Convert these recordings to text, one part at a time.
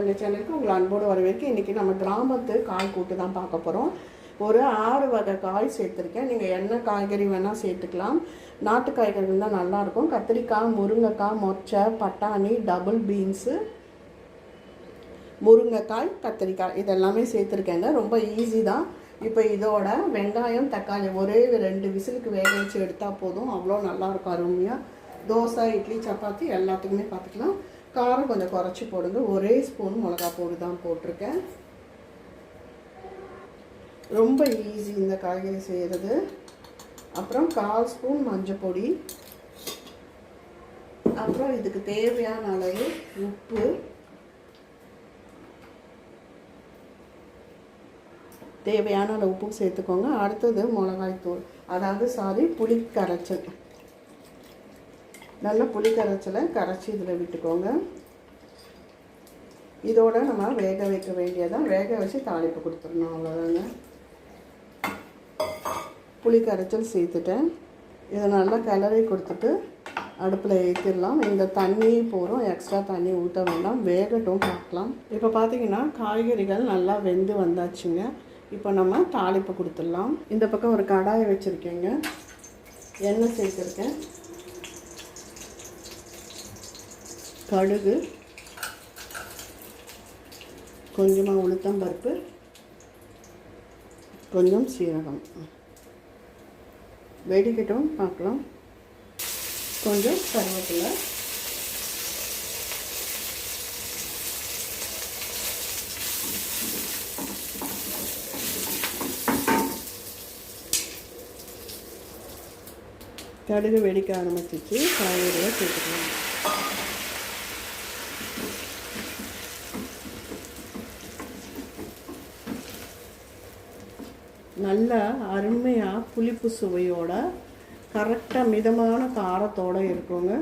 அன்போடு வரவேற்க இன்றைக்கி நம்ம கிராமத்து காய் கூட்டு தான் பார்க்க போகிறோம் ஒரு ஆறு வகை காய் சேர்த்துருக்கேன். நீங்கள் என்ன காய்கறி வேணால் சேர்த்துக்கலாம். நாட்டு காய்கறிகள் தான் நல்லாயிருக்கும் கத்திரிக்காய் முருங்கைக்காய் மொச்சை பட்டாணி டபுள் பீன்ஸு முருங்கைக்காய் கத்திரிக்காய் இதெல்லாமே சேர்த்துருக்கேங்க. ரொம்ப ஈஸி தான். இப்போ இதோட வெங்காயம் தக்காளி ஒரே ரெண்டு விசிலுக்கு வேக வச்சு எடுத்தால் போதும். அவ்வளோ நல்லாயிருக்கும் அருமையாக தோசை இட்லி சப்பாத்தி எல்லாத்துக்குமே பார்த்துக்கலாம். காரம் கொஞ்சம் குறைச்சி போடுங்க. ஒரே ஸ்பூன் மிளகா பொடி தான் போட்டிருக்கேன். ரொம்ப ஈஸி இந்த காய்கறி செய்கிறது அப்புறம் கால் ஸ்பூன் மஞ்சள் பொடி. அப்புறம் இதுக்கு தேவையான அளவு உப்பு. தேவையான அளவு உப்பும் சேர்த்துக்கோங்க. அடுத்தது மிளகாய் தூள் அதாவது சாரி புளி கரைச்சல் நல்ல புளி கரைச்சலை கரைச்சி இதில் விட்டுக்கோங்க. இதோட நம்ம வேக வைக்க வேண்டியதான் வேக வச்சு தாளிப்பு கொடுத்துடணும் அவ்வளோதாங்க புளி கரைச்சல் சேர்த்துட்டேன். இதை நல்லா கிளறி கொடுத்துட்டு அடுப்பில் ஏற்றிடலாம் இந்த தண்ணி போகிறோம் எக்ஸ்ட்ரா தண்ணி ஊற்ற வேண்டாம். வேகட்டும் பார்க்கலாம். இப்போ பார்த்தீங்கன்னா காய்கறிகள் நல்லா வெந்து வந்தாச்சுங்க. இப்போ நம்ம தாளிப்பு கொடுத்துடலாம். இந்த பக்கம் ஒரு கடாயை வச்சுருக்கேங்க. எண்ணெய் சேர்த்துருக்கேன். கடுகு கொஞ்சமாக உளுத்தம் பருப்பு கொஞ்சம் சீரகம். வெடிக்கட்டும் பார்க்கலாம். கொஞ்சம் கருவேப்பிலை. கடுகு வெடிக்க ஆரம்பிச்சிச்சு. காய்கறியை சேர்த்துக்கலாம். நல்ல அருமையாக புளிப்பு சுவையோட கரெக்டாக மிதமான காரத்தோடு இருக்குங்க.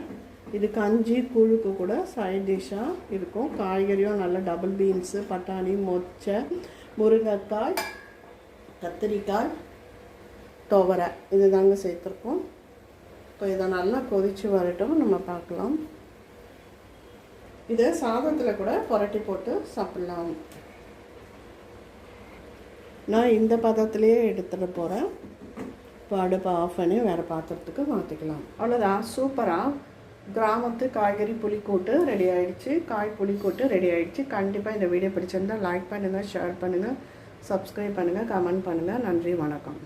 இது கஞ்சி குழுக்கு கூட சைட் டிஷ்ஷாக இருக்கும். காய்கறியும் நல்ல டபுள் பீன்ஸு பட்டாணி மொச்சை முருங்கைக்காய் கத்திரிக்காய் துவரை. இது தாங்க சேர்த்துருக்கோம். இப்போ இதை நல்லா கொதித்து வரட்டும். நம்ம பார்க்கலாம். இதை சாதத்தில் கூட புரட்டி போட்டு சாப்பிட்லாம். நான் இந்த பதத்துலேயே எடுத்துகிட்டு போகிறேன் இப்போ அடுப்பை ஆஃப் பண்ணி வேறு பாத்திரத்துக்கு மாற்றிக்கலாம் அவ்வளோதான் சூப்பராக கிராமத்து காய்கறி புளிக்கூட்டு ரெடி ஆகிடுச்சு காய் புளிக்கூட்டு ரெடி ஆகிடுச்சு கண்டிப்பாக இந்த வீடியோ பிடிச்சிருந்தால் லைக் பண்ணுங்கள் ஷேர் பண்ணுங்கள் சப்ஸ்கிரைப் பண்ணுங்கள் கமெண்ட் பண்ணுங்கள் நன்றி வணக்கம்.